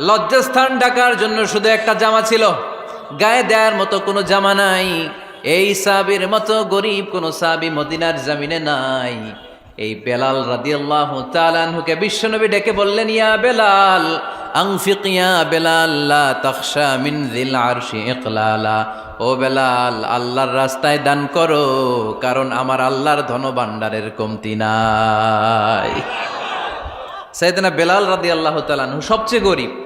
লজ্জাস্থান ডাকার জন্য শুধু একটা জামা ছিল। গায়ে দেওয়ার মতো কোনো জামা নাই। এই সাবির মতো গরিব কোনো সাবি মদিনার জামিনে নাই। এই বেলাল রাদিয়াল্লাহু তাআলাহুকে বিশ্বনবী ডেকে বললেন, ইয়া বেলাল আনফিক ইয়া বেলাল, লা তাখশা মিন যিল আরশি ইকলালা। ও বেলাল, আল্লাহর রাস্তায় দান করো, কারণ আমার আল্লাহর ধনভাণ্ডারের কমতি নাই। সাইদানা বেলাল রাদি আল্লাহ তালানহু সবচেয়ে গরিব।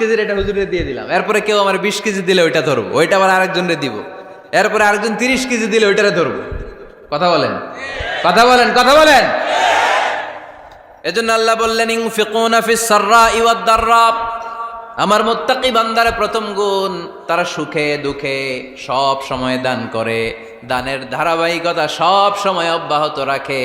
কেজির এটা হুজুরে দিয়ে দিলাম। এরপরে কেউ আমার বিশ কেজি দিলে ওইটা ধরবো, ওইটা আবার আরেকজনরে দিব। এরপরে আরেকজন তিরিশ কেজি দিলে ওইটারে ধরবো। কথা বলেন? কথা বলেন কথা বলেন? এজন্য আল্লাহ বললেন দাররা আমার মোত্তাকি বান্দারে প্রথম গুণ, তারা সুখে দুঃখে সব সময় দান করে, দানের ধারাবাহিকতা সব সময় অব্যাহত রাখে।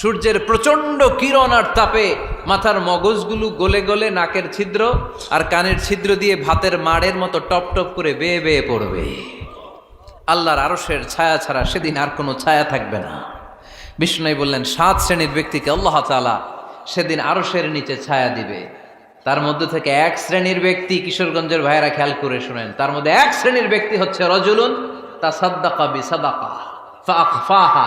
সূর্যের প্রচণ্ড কিরণ আর তাপে মাথার মগজগুলো গলে গলে নাকের ছিদ্র আর কানের ছিদ্র দিয়ে ভাতের মাড়ের মতো টপ টপ করে বেয়ে বেয়ে পড়বে। আল্লাহর আরশের ছায়া ছাড়া সেদিন আর কোনো ছায়া থাকবে না। বিষ্ণু বললেন, সাত শ্রেণির ব্যক্তিকে আল্লাহ তালা সেদিন আরশের নিচে ছায়া দিবে। তার মধ্যে থেকে এক শ্রেণির ব্যক্তি কিশোরগঞ্জের ভাইয়েরা খেয়াল করে শোনেন, তার মধ্যে এক শ্রেণির ব্যক্তি হচ্ছে রজুলুন তা সাদ্দাকা বি সাদাকা ফাহা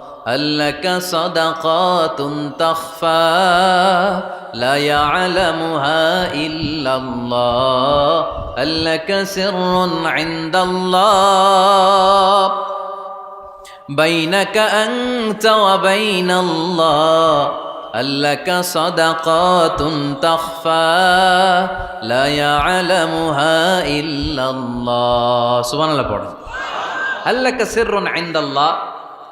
ألك صدقات تخفى لا يعلمها إلا الله ألك سر عند الله بينك أنت وبين الله ألك صدقات تخفى لا يعلمها إلا الله سبحان الله ألك سر عند الله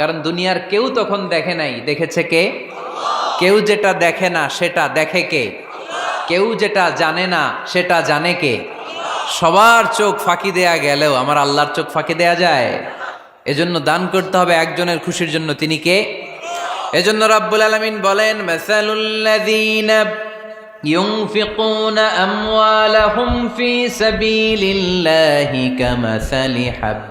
কারণ দুনিয়ার কেউ তখন দেখে নাই দেখেছে কে কেউ যেটা দেখে না সেটা দেখে কে কেউ যেটা জানে না সেটা জানে কে সবার চোখ ফাঁকি দেয়া গেলেও আমার আল্লাহর চোখ ফাঁকি দেয়া যায় এজন্য দান করতে হবে একজনের খুশির জন্য তিনি কে এজন্য রাব্বুল আলামিন বলেন মাসালুল্লাযীনা ينفقون أموالهم في سبيل الله كمثل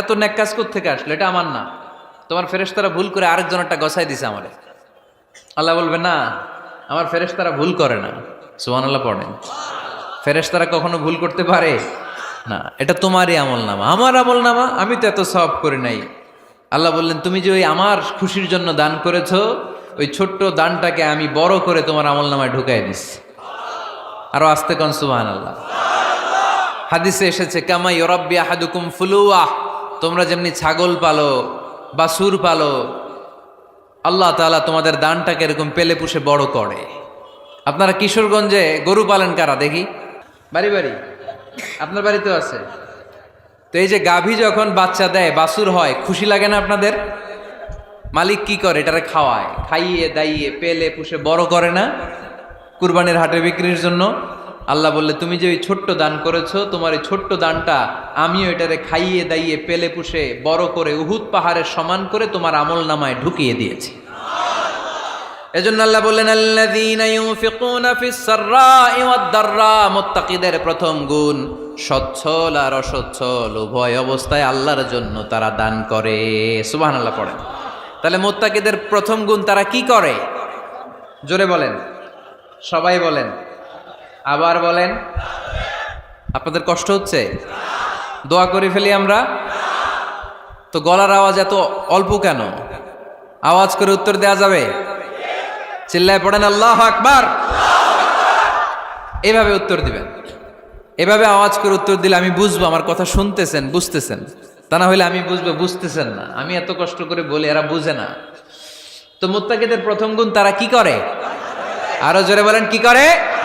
এত ন্যাক কাজ থেকে আসলো? এটা আমার না। তোমার ফেরেশতারা ভুল করে আরেকজনেরটা গসাই দিছে আমারে। আল্লাহ বলবে, না, আমার ফেরেশতারা ভুল করে না। সুহান আল্লাহ পড়েন ফেরেশতারা কখনো ভুল করতে পারে? না, এটা তোমারই আমল নামা। আমার আমল নামা, আমি তো এত সব করি নাই। আল্লাহ বললেন, তুমি যে ওই আমার খুশির জন্য দান করেছ, ওই ছোট্ট দানটাকে আমি বড় করে তোমার আমল নামায় ঢুকাই দিচ্ছি আরও আস্তে কন সুবাহান আল্লাহ হাদিসে এসেছে কামাই ইয়রব্বি আহাদুকুম ফুলুয়াহ তোমরা যেমনি ছাগল পালো বা সুর পালো, আল্লাহ তাআলা তোমাদের দানটাকে এরকম পেলে পুষে বড় করে। আপনারা কিশোরগঞ্জে গরু পালেন কারা দেখি? বাড়ি বাড়ি। আপনার বাড়িতেও আছে? তো এই যে গাভী যখন বাচ্চা দেয় বাসুর হয়, খুশি লাগে না আপনাদের? মালিক কি করে? এটারে খাওয়ায়, খাইয়ে, দাইয়ে, পেলে, পুষে বড় করে না? কুরবানির হাটে বিক্রির জন্য? আল্লাহ বললে, তুমি যে ওই ছোট্ট দান করেছ, তোমার এই ছোট্ট দানটা আমিও এটারে খাইয়ে দাইয়ে পেলে পুষে বড় করে উহুদ পাহাড়ের সমান করে তোমার আমল নামায় ঢুকিয়ে দিয়েছি। এজন্য আল্লাহ বললেন মুত্তাকিদের প্রথম গুণ সচ্ছল আর অসচ্ছল, উভয় অবস্থায় আল্লাহর জন্য তারা দান করে। সুবহানাল্লাহ পড়েন। তাহলে মোত্তাকিদের প্রথম গুণ তারা কি করে? জোরে বলেন। সবাই বলেন। আবার বলেন। আপনাদের কষ্ট হচ্ছে? দোয়া করে ফেলি আমরা। তো গলার আওয়াজ এত অল্প কেন? আওয়াজ করে উত্তর দেওয়া যাবে? চিল্লায় পড়েন, আল্লাহ আকবার। এভাবে উত্তর দিবেন। এভাবে আওয়াজ করে উত্তর দিলে আমি বুঝব, আমার কথা শুনতেছেন, বুঝতেছেন। তা না হলে আমি বুঝব, বুঝতেছেন না। আমি এত কষ্ট করে বলি, এরা বুঝে না। তো মুত্তাকিদের প্রথম গুণ তারা কি করে? আরও জোরে বলেন, কি করে?